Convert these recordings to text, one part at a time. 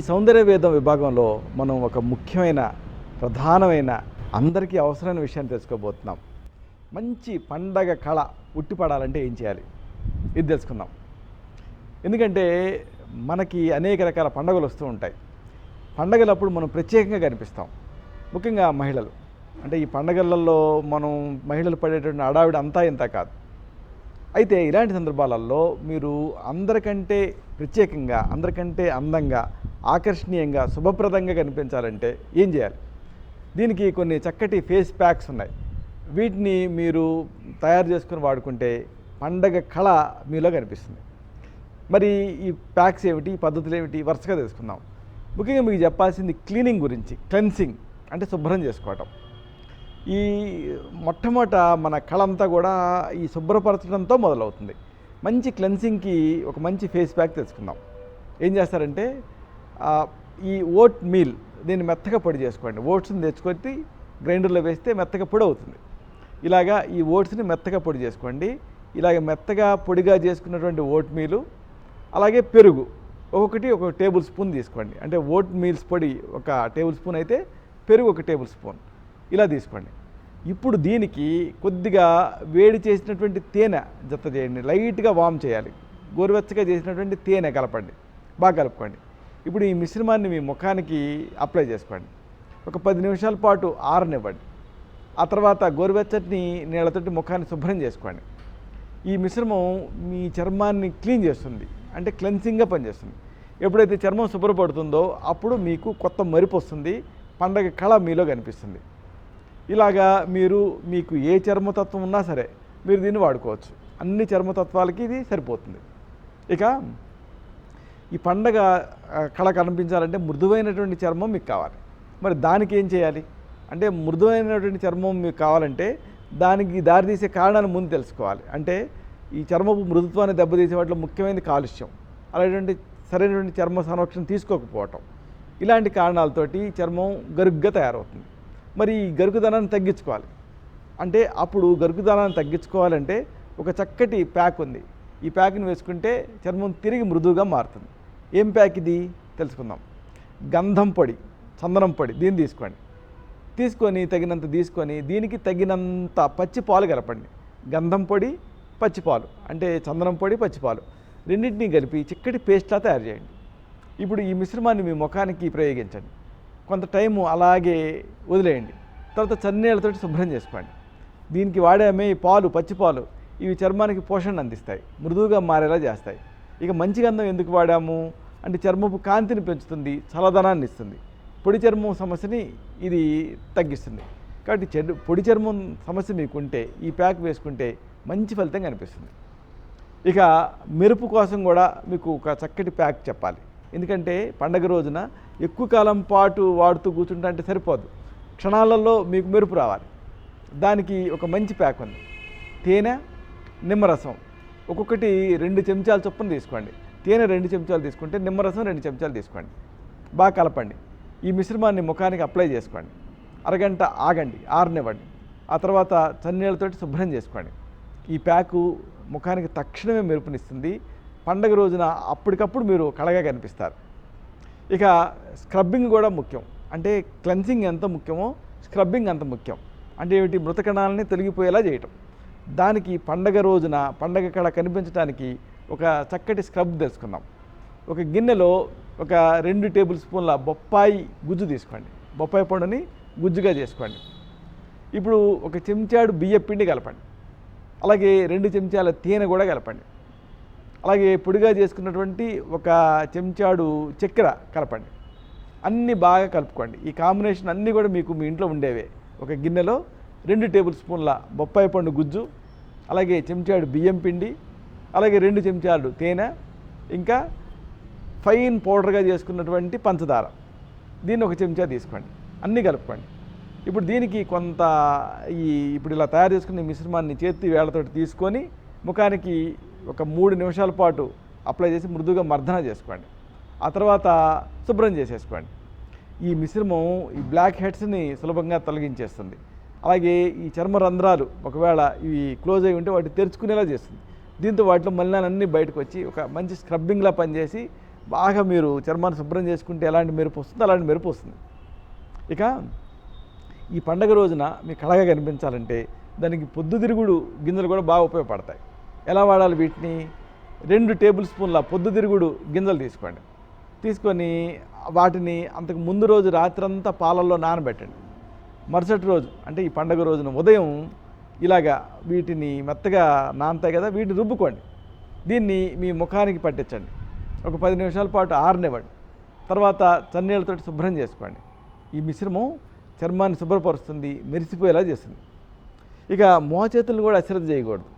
సౌందర్య వేదం విభాగంలో మనం ఒక ముఖ్యమైన ప్రధానమైన అందరికీ అవసరమైన విషయాన్ని తెలుసుకోబోతున్నాం. మంచి పండగ కళ ఉట్టిపడాలంటే ఏం చేయాలి? ఇది తెలుసుకుందాం. ఎందుకంటే మనకి అనేక రకాల పండుగలు వస్తూ ఉంటాయి. పండగలప్పుడు మనం ప్రత్యేకంగా కనిపిస్తాం. ముఖ్యంగా మహిళలు. అంటే ఈ పండగలలో మనం మహిళలు పడేటువంటి అడావిడ అంతా ఇంత కాదు. అయితే ఇలాంటి సందర్భాలలో మీరు అందరికంటే ప్రత్యేకంగా అందరికంటే అందంగా ఆకర్షణీయంగా శుభప్రదంగా కనిపించాలంటే ఏం చేయాలి? దీనికి కొన్ని చక్కటి ఫేస్ ప్యాక్స్ ఉన్నాయి. వీటిని మీరు తయారు చేసుకుని వాడుకుంటే పండగ కళ మీలో కనిపిస్తుంది. మరి ఈ ప్యాక్స్ ఏమిటి? పద్ధతులు ఏమిటి? వరుసగా తెలుసుకుందాం. ముఖ్యంగా మీకు చెప్పాల్సింది క్లీనింగ్ గురించి క్లెన్సింగ్ అంటే శుభ్రం చేసుకోవటం. ఈ మొట్టమొదట మన కళంతా కూడా ఈ శుభ్రపరచడంతో మొదలవుతుంది. మంచి క్లెన్సింగ్కి ఒక మంచి ఫేస్ ప్యాక్ తెచ్చుకుందాం. ఏం చేస్తారంటే ఈ ఓట్ మీల్ దీన్ని మెత్తగా పొడి చేసుకోండి. ఓట్స్ని తెచ్చుకొని గ్రైండర్లో వేస్తే మెత్తగా పొడి అవుతుంది. ఇలాగా ఈ ఓట్స్ని మెత్తగా పొడి చేసుకోండి. ఇలాగ మెత్తగా పొడిగా చేసుకున్నటువంటి ఓట్ మీలు అలాగే పెరుగు ఒక్కొక్కటి ఒక టేబుల్ స్పూన్ తీసుకోండి. అంటే ఓట్ మీల్స్ పొడి ఒక టేబుల్ స్పూన్ అయితే పెరుగు ఒక టేబుల్ స్పూన్ ఇలా తీసుకోండి. ఇప్పుడు దీనికి కొద్దిగా వేడి చేసినటువంటి తేనె జత చేయండి. లైట్గా వామ్ చేయాలి. గోరువెచ్చగా చేసినటువంటి తేనె కలపండి. బాగా కలుపుకోండి. ఇప్పుడు ఈ మిశ్రమాన్ని మీ ముఖానికి అప్లై చేసుకోండి. ఒక పది నిమిషాల పాటు ఆరనివ్వండి. ఆ తర్వాత గోరువెచ్చటిని నీళ్ళతోటి ముఖాన్ని శుభ్రం చేసుకోండి. ఈ మిశ్రమం మీ చర్మాన్ని క్లీన్ చేస్తుంది. అంటే క్లెన్సింగ్గా పనిచేస్తుంది. ఎప్పుడైతే చర్మం శుభ్రపడుతుందో అప్పుడు మీకు కొత్త మరిపు వస్తుంది. పండగ కళ మీలో కనిపిస్తుంది. ఇలాగా మీరు మీకు ఏ చర్మతత్వం ఉన్నా సరే మీరు దీన్ని వాడుకోవచ్చు. అన్ని చర్మతత్వాలకి ఇది సరిపోతుంది. ఇక ఈ పండగ కళ కనిపించాలంటే మృదువైనటువంటి చర్మం మీకు కావాలి. మరి దానికి ఏం చేయాలి? అంటే మృదువైనటువంటి చర్మం మీకు కావాలంటే దానికి దారితీసే కారణాన్ని ముందు తెలుసుకోవాలి. అంటే ఈ చర్మపు మృదుత్వాన్ని దెబ్బతీసే వాటిలో ముఖ్యమైనది కాలుష్యం. అలాంటి సరైనటువంటి చర్మ సంరక్షణ తీసుకోకపోవటం. ఇలాంటి కారణాలతోటి చర్మం గరుగ్గా తయారవుతుంది. మరి ఈ గరుకుదనాన్ని తగ్గించుకోవాలి. అంటే అప్పుడు గరుకుదనాన్ని తగ్గించుకోవాలంటే ఒక చక్కటి ప్యాక్ ఉంది. ఈ ప్యాక్ని వేసుకుంటే చర్మం తిరిగి మృదువుగా మారుతుంది. ఏం ప్యాక్ ఇది తెలుసుకుందాం. గంధం పొడి చందనం పొడి దీన్ని తీసుకోండి. తీసుకొని తగినంత తీసుకొని దీనికి తగినంత పచ్చి పాలు కలపండి. గంధం పొడి పచ్చిపాలు అంటే చందనం పొడి పచ్చిపాలు రెండింటినీ కలిపి చిక్కటి పేస్ట్లా తయారు చేయండి. ఇప్పుడు ఈ మిశ్రమాన్ని మీ ముఖానికి ప్రయోగించండి. కొంత టైము అలాగే వదిలేయండి. తర్వాత చన్నీళ్ళతోటి శుభ్రం చేసుకోండి. దీనికి వాడామే పాలు పచ్చిపాలు ఇవి చర్మానికి పోషణ అందిస్తాయి. మృదువుగా మారేలా చేస్తాయి. ఇక మంచి గంధం ఎందుకు వాడాము? అంటే చర్మపు కాంతిని పెంచుతుంది చల్లదనాన్ని ఇస్తుంది. పొడి చర్మం సమస్యని ఇది తగ్గిస్తుంది. కాబట్టి చెడు పొడి చర్మం సమస్య మీకుంటే ఈ ప్యాక్ వేసుకుంటే మంచి ఫలితం కనిపిస్తుంది. ఇక మెరుపు కోసం కూడా మీకు ఒక చక్కటి ప్యాక్ చెప్పాలి. ఎందుకంటే పండగ రోజున ఎక్కువ కాలం పాటు వాడుతూ కూర్చుంటా అంటే సరిపోదు. క్షణాలలో మీకు మెరుపు రావాలి. దానికి ఒక మంచి ప్యాక్ ఉంది. తేనె నిమ్మరసం. ఒక్కొక్కటి రెండు చెంచాలు చొప్పున తీసుకోండి. తేనె రెండు చెంచాలు తీసుకుంటే నిమ్మరసం రెండు చెంచాలు తీసుకోండి. బాగా కలపండి. ఈ మిశ్రమాన్ని ముఖానికి అప్లై చేసుకోండి. అరగంట ఆగండి ఆరనివ్వండి. ఆ తర్వాత చన్నీళ్ళతోటి శుభ్రం చేసుకోండి. ఈ ప్యాకు ముఖానికి తక్షణమే మెరుపునిస్తుంది. పండగ రోజున అప్పటికప్పుడు మీరు కళగా కనిపిస్తారు. ఇక స్క్రబ్బింగ్ కూడా ముఖ్యం. అంటే క్లెన్సింగ్ ఎంత ముఖ్యమో స్క్రబ్బింగ్ అంత ముఖ్యం. అంటే ఏమిటి? మృతకణాలని తొలగిపోయేలా చేయటం. దానికి పండగ రోజున పండగ కళ కనిపించడానికి ఒక చక్కటి స్క్రబ్ తెలుసుకుందాం ఒక గిన్నెలో ఒక రెండు టేబుల్ స్పూన్ల బొప్పాయి గుజ్జు తీసుకోండి. బొప్పాయి పండుని గుజ్జుగా చేసుకోండి. ఇప్పుడు ఒక చెంచాడు బియ్య పిండి కలపండి. అలాగే రెండు చెంచాల తేనె కూడా కలపండి. అలాగే పొడిగా చేసుకున్నటువంటి ఒక చెంచాడు చక్కెర కలపండి. అన్నీ బాగా కలుపుకోండి. ఈ కాంబినేషన్ అన్నీ కూడా మీకు మీ ఇంట్లో ఉండేవే. ఒక గిన్నెలో రెండు టేబుల్ స్పూన్ల బొప్పాయి పండు గుజ్జు అలాగే చెంచాడు బియ్యం పిండి అలాగే రెండు చెంచాలు తేనె ఇంకా ఫైన్ పౌడర్గా చేసుకున్నటువంటి పంచదార. దీన్ని ఒక చెంచా తీసుకోండి అన్నీ కలుపుకోండి. ఇప్పుడు దీనికి కొంత ఈ ఇప్పుడు ఇలా తయారు చేసుకున్న మిశ్రమాన్ని చేతి వేళ్ళతోటి తీసుకొని ముఖానికి ఒక మూడు నిమిషాల పాటు అప్లై చేసి మృదుగా మర్దన చేసుకోండి. ఆ తర్వాత శుభ్రం చేసేసుకోండి. ఈ మిశ్రమం ఈ బ్లాక్ హెడ్స్ని సులభంగా తొలగించేస్తుంది. అలాగే ఈ చర్మ రంధ్రాలు ఒకవేళ ఇవి క్లోజ్ అయి ఉంటే వాటి తెరుచుకునేలా చేస్తుంది. దీంతో వాటిలో మలినాలన్నీ బయటకు వచ్చి ఒక మంచి స్క్రబ్బింగ్లా పనిచేసి బాగా మీరు చర్మాన్ని శుభ్రం చేసుకుంటే ఎలాంటి మెరుపు వస్తుందో అలాంటి మెరుపు వస్తుంది. ఇక ఈ పండగ రోజున మీ కళగా కనిపించాలంటే దానికి పొద్దుతిరుగుడు గింజలు కూడా బాగా ఉపయోగపడతాయి. ఎలా వాడాలి వీటిని? రెండు టేబుల్ స్పూన్ల పొద్దుతిరుగుడు గింజలు తీసుకోండి. తీసుకొని వాటిని అంతకు ముందు రోజు రాత్రంతా పాలల్లో నానబెట్టండి. మరుసటి రోజు అంటే ఈ పండగ రోజున ఉదయం ఇలాగా వీటిని మెత్తగా నానతాయి కదా వీటిని రుబ్బుకోండి. దీన్ని మీ ముఖానికి పట్టించండి. ఒక పది నిమిషాల పాటు ఆరనివ్వండి. తర్వాత చన్నీళ్ళతో శుభ్రం చేసుకోండి. ఈ మిశ్రమం చర్మాన్ని శుభ్రపరుస్తుంది మెరిసిపోయేలా చేస్తుంది. ఇక మోచేతులను కూడా అశ్రద్ధ చేయకూడదు.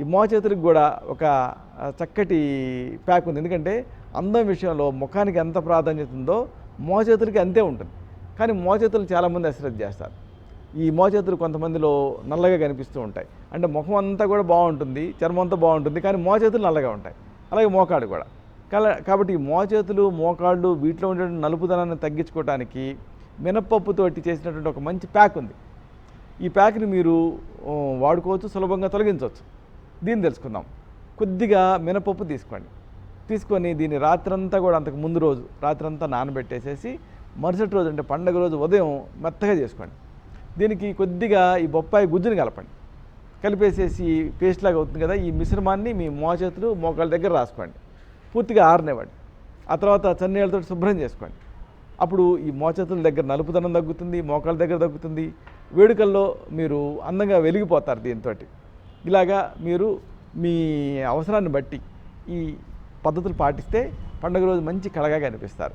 ఈ మోచేతులకు కూడా ఒక చక్కటి ప్యాక్ ఉంది. ఎందుకంటే అందం విషయంలో ముఖానికి ఎంత ప్రాధాన్యత ఉందో మోచేతులకి అంతే ఉంటుంది. కానీ మోచేతులు చాలామంది అశ్రద్ధ చేస్తారు. ఈ మోచేతులు కొంతమందిలో నల్లగా కనిపిస్తూ ఉంటాయి. అంటే ముఖం అంతా కూడా బాగుంటుంది చర్మం అంతా బాగుంటుంది కానీ మోచేతులు నల్లగా ఉంటాయి. అలాగే మోకాడు కూడా. కల- కాబట్టి ఈ మోచేతులు మోకాళ్ళు వీటిలో ఉండే నలుపుదనాన్ని తగ్గించుకోవడానికి మినపప్పుతోటి చేసినటువంటి ఒక మంచి ప్యాక్ ఉంది. ఈ ప్యాక్ని మీరు వాడుకోవచ్చు సులభంగా తొలగించవచ్చు. దీన్ని తెలుసుకుందాం. కొద్దిగా మినపప్పు తీసుకోండి. తీసుకొని దీన్ని రాత్రంతా కూడా అంతకు ముందు రోజు రాత్రంతా నానబెట్టేసేసి మరుసటి రోజు అంటే పండగ రోజు ఉదయం మెత్తగా చేసుకోండి. దీనికి కొద్దిగా ఈ బొప్పాయి గుజ్జుని కలపండి. కలిపేసేసి పేస్ట్ లాగా అవుతుంది కదా ఈ మిశ్రమాన్ని మీ మోచేతులు మోకాళ్ళ దగ్గర రాసుకోండి. పూర్తిగా ఆరనివ్వండి. ఆ తర్వాత చన్నీళ్ళతో శుభ్రం చేసుకోండి. అప్పుడు ఈ మోచేతుల దగ్గర నలుపుదనం తగ్గుతుంది మోకాళ్ళ దగ్గర తగ్గుతుంది. వేడుకల్లో మీరు అందంగా వెలిగిపోతారు దీంతో ఇలాగా మీరు మీ అవసరాన్ని బట్టి ఈ పద్ధతులు పాటిస్తే పండుగ రోజు మంచి కళగా కనిపిస్తారు.